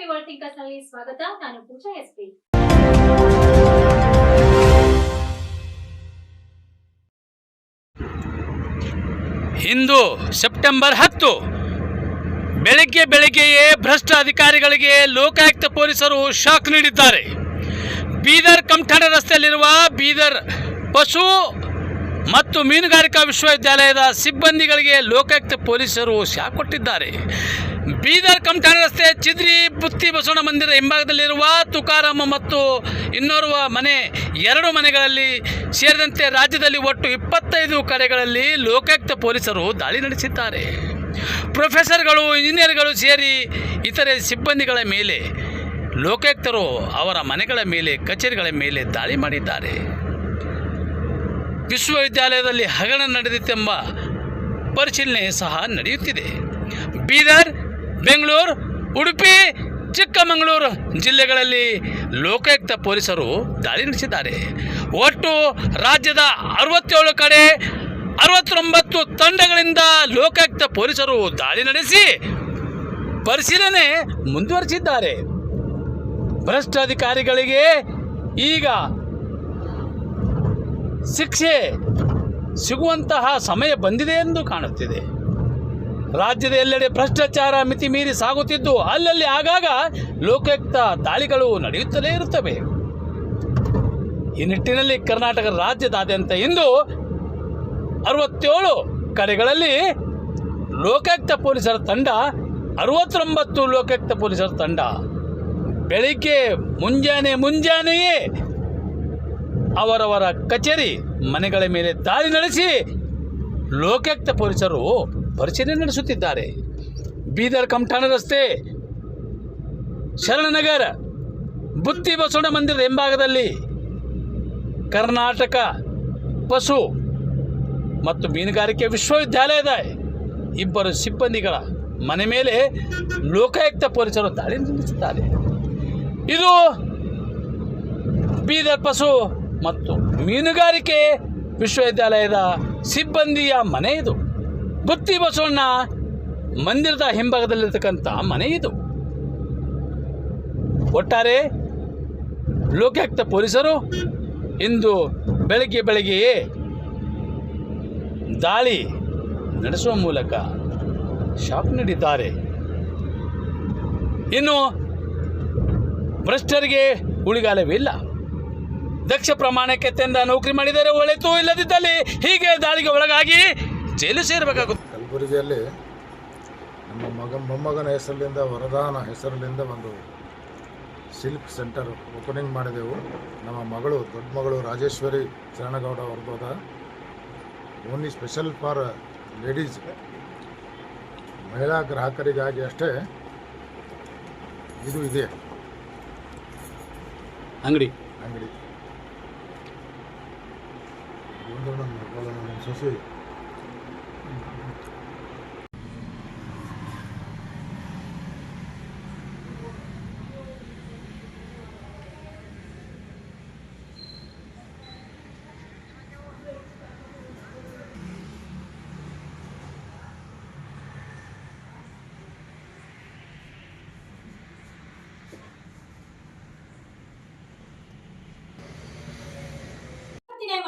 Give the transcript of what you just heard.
ಸ್ವಾಗತ. ನಾನು ಪೂಜಾ ಎಸ್ಪಿ ಇಂದು ಸೆಪ್ಟೆಂಬರ್ ಹತ್ತು. ಬೆಳಗ್ಗೆ ಬೆಳಗ್ಗೆಯೇ ಭ್ರಷ್ಟ ಅಧಿಕಾರಿಗಳಿಗೆ ಲೋಕಾಯುಕ್ತ ಪೊಲೀಸರು ಶಾಕ್ ನೀಡಿದ್ದಾರೆ. ಬೀದರ್ ಕಂಠಾಣ ರಸ್ತೆಯಲ್ಲಿರುವ ಬೀದರ್ ಪಶು ಮತ್ತು ಮೀನುಗಾರಿಕಾ ವಿಶ್ವವಿದ್ಯಾಲಯದ ಸಿಬ್ಬಂದಿಗಳಿಗೆ ಲೋಕಾಯುಕ್ತ ಪೊಲೀಸರು ಶಾಕ್ ಕೊಟ್ಟಿದ್ದಾರೆ. ಬೀದರ್ ಕಮಠಾಣ ರಸ್ತೆ ಚಿದ್ರಿ ಬುತ್ತಿ ಬಸವಣ್ಣ ಮಂದಿರ ಹಿಂಭಾಗದಲ್ಲಿರುವ ತುಕಾರಾಮ ಮತ್ತು ಇನ್ನೋರ್ವ ಮನೆ ಎರಡು ಮನೆಗಳಲ್ಲಿ ಸೇರಿದಂತೆ ರಾಜ್ಯದಲ್ಲಿ ಒಟ್ಟು ಇಪ್ಪತ್ತೈದು ಕಡೆಗಳಲ್ಲಿ ಲೋಕಾಯುಕ್ತ ಪೊಲೀಸರು ದಾಳಿ ನಡೆಸಿದ್ದಾರೆ. ಪ್ರೊಫೆಸರ್ಗಳು, ಇಂಜಿನಿಯರ್ಗಳು ಸೇರಿ ಇತರೆ ಸಿಬ್ಬಂದಿಗಳ ಮೇಲೆ ಲೋಕಾಯುಕ್ತರು ಅವರ ಮನೆಗಳ ಮೇಲೆ, ಕಚೇರಿಗಳ ಮೇಲೆ ದಾಳಿ ಮಾಡಿದ್ದಾರೆ. ವಿಶ್ವವಿದ್ಯಾಲಯದಲ್ಲಿ ಹಗರಣ ನಡೆದಿತ್ತೆಂಬ ಪರಿಶೀಲನೆ ಸಹ ನಡೆಯುತ್ತಿದೆ. ಬೀದರ್ ಬೆಂಗಳೂರು, ಉಡುಪಿ, ಚಿಕ್ಕಮಗಳೂರು ಜಿಲ್ಲೆಗಳಲ್ಲಿ ಲೋಕಾಯುಕ್ತ ಪೊಲೀಸರು ದಾಳಿ ನಡೆಸಿದ್ದಾರೆ. ಒಟ್ಟು ರಾಜ್ಯದ ಅರವತ್ತೇಳು ಕಡೆ ಅರವತ್ತೊಂಬತ್ತು ತಂಡಗಳಿಂದ ಲೋಕಾಯುಕ್ತ ಪೊಲೀಸರು ದಾಳಿ ನಡೆಸಿ ಪರಿಶೀಲನೆ ಮುಂದುವರಿಸಿದ್ದಾರೆ. ಭ್ರಷ್ಟ ಅಧಿಕಾರಿಗಳಿಗೆ ಈಗ ಶಿಕ್ಷೆ ಸಿಗುವಂತಹ ಸಮಯ ಬಂದಿದೆ ಎಂದು ಕಾಣುತ್ತಿದೆ. ರಾಜ್ಯದ ಎಲ್ಲೆಡೆ ಭ್ರಷ್ಟಾಚಾರ ಮಿತಿ ಮೀರಿ ಸಾಗುತ್ತಿದ್ದು, ಅಲ್ಲಲ್ಲಿ ಆಗಾಗ ಲೋಕಯುಕ್ತ ದಾಳಿಗಳು ನಡೆಯುತ್ತಲೇ ಇರುತ್ತವೆ. ಈ ನಿಟ್ಟಿನಲ್ಲಿ ಕರ್ನಾಟಕ ರಾಜ್ಯದಾದ್ಯಂತ ಇಂದು ಅರವತ್ತೇಳು ಕಡೆಗಳಲ್ಲಿ ಲೋಕಾಯುಕ್ತ ಪೊಲೀಸರ ತಂಡ, ಅರವತ್ತೊಂಬತ್ತು ಲೋಕಾಯುಕ್ತ ಪೊಲೀಸರ ತಂಡ. ಬೆಳಿಗ್ಗೆ ಮುಂಜಾನೆ ಮುಂಜಾನೆಯೇ ಅವರವರ ಕಚೇರಿ ಮನೆಗಳ ಮೇಲೆ ದಾಳಿ ನಡೆಸಿ ಲೋಕಾಯುಕ್ತ ಪೊಲೀಸರು ಪರಿಶೀಲನೆ ನಡೆಸುತ್ತಿದ್ದಾರೆ. ಬೀದರ್ ಕಮಠಾಣ ರಸ್ತೆ, ಶರಣನಗರ, ಬುತ್ತಿ ಬಸವಣ್ಣ ಮಂದಿರದ ಹಿಂಭಾಗದಲ್ಲಿ ಕರ್ನಾಟಕ ಪಶು ಮತ್ತು ಮೀನುಗಾರಿಕೆ ವಿಶ್ವವಿದ್ಯಾಲಯದ ಇಬ್ಬರು ಸಿಬ್ಬಂದಿಗಳ ಮನೆ ಮೇಲೆ ಲೋಕಾಯುಕ್ತ ಪೊಲೀಸರು ದಾಳಿ ನಡೆಸಿದ್ದಾರೆ ಇದು ಬೀದರ್ ಪಶು ಮತ್ತು ಮೀನುಗಾರಿಕೆ ವಿಶ್ವವಿದ್ಯಾಲಯದ ಸಿಬ್ಬಂದಿಯ ಮನೆ ಇದು. ಬುತ್ತಿ ಬಸವಣ್ಣ ಮಂದಿರದ ಹಿಂಭಾಗದಲ್ಲಿರ್ತಕ್ಕಂಥ ಮನೆ ಇದು. ಒಟ್ಟಾರೆ ಲೋಕಾಯುಕ್ತ ಪೊಲೀಸರು ಇಂದು ಬೆಳಗ್ಗೆ ಬೆಳಗ್ಗೆಯೇ ದಾಳಿ ನಡೆಸುವ ಮೂಲಕ ಶಾಕ್ ನೀಡಿದ್ದಾರೆ. ಇನ್ನು ಭ್ರಷ್ಟರಿಗೆ ಉಳಿಗಾಲವಿಲ್ಲ ದಕ್ಷ ಪ್ರಾಮಾಣಿಕತೆಯಿಂದ ನೌಕರಿ ಮಾಡಿದರೆ ಒಳಿತು ಇಲ್ಲದಿದ್ದಲ್ಲಿ ಹೀಗೆ ದಾಳಿಗೆ ಒಳಗಾಗಿ ಜೈಲು ಸೇರಬೇಕಾಗುತ್ತೆ. ಕಲಬುರಗಿಯಲ್ಲಿ ನಮ್ಮ ಮಗ ಮೊಮ್ಮಗನ ಹೆಸರಿನಿಂದ ವರದಾನ ಹೆಸರಿನಿಂದ ಒಂದು ಸಿಲ್ಕ್ ಸೆಂಟರ್ ಓಪನಿಂಗ್ ಮಾಡಿದೆವು. ನಮ್ಮ ಮಗಳು ದೊಡ್ಡ ಮಗಳು ರಾಜೇಶ್ವರಿ ಶರಣಗೌಡ ಅವ್ರದ್ದು ಓನ್ಲಿ ಸ್ಪೆಷಲ್ ಫಾರ್ ಲೇಡೀಸ್. ಮಹಿಳಾ ಗ್ರಾಹಕರಿಗಾಗಿ ಅಷ್ಟೇ ಇದು ಇದೆ. ಅಂಗಡಿ. ಅಂಗಡಿ. ಒಂದು ನನ್ನ ಸೊಸೆ ಇವತ್ತಿನ ಈ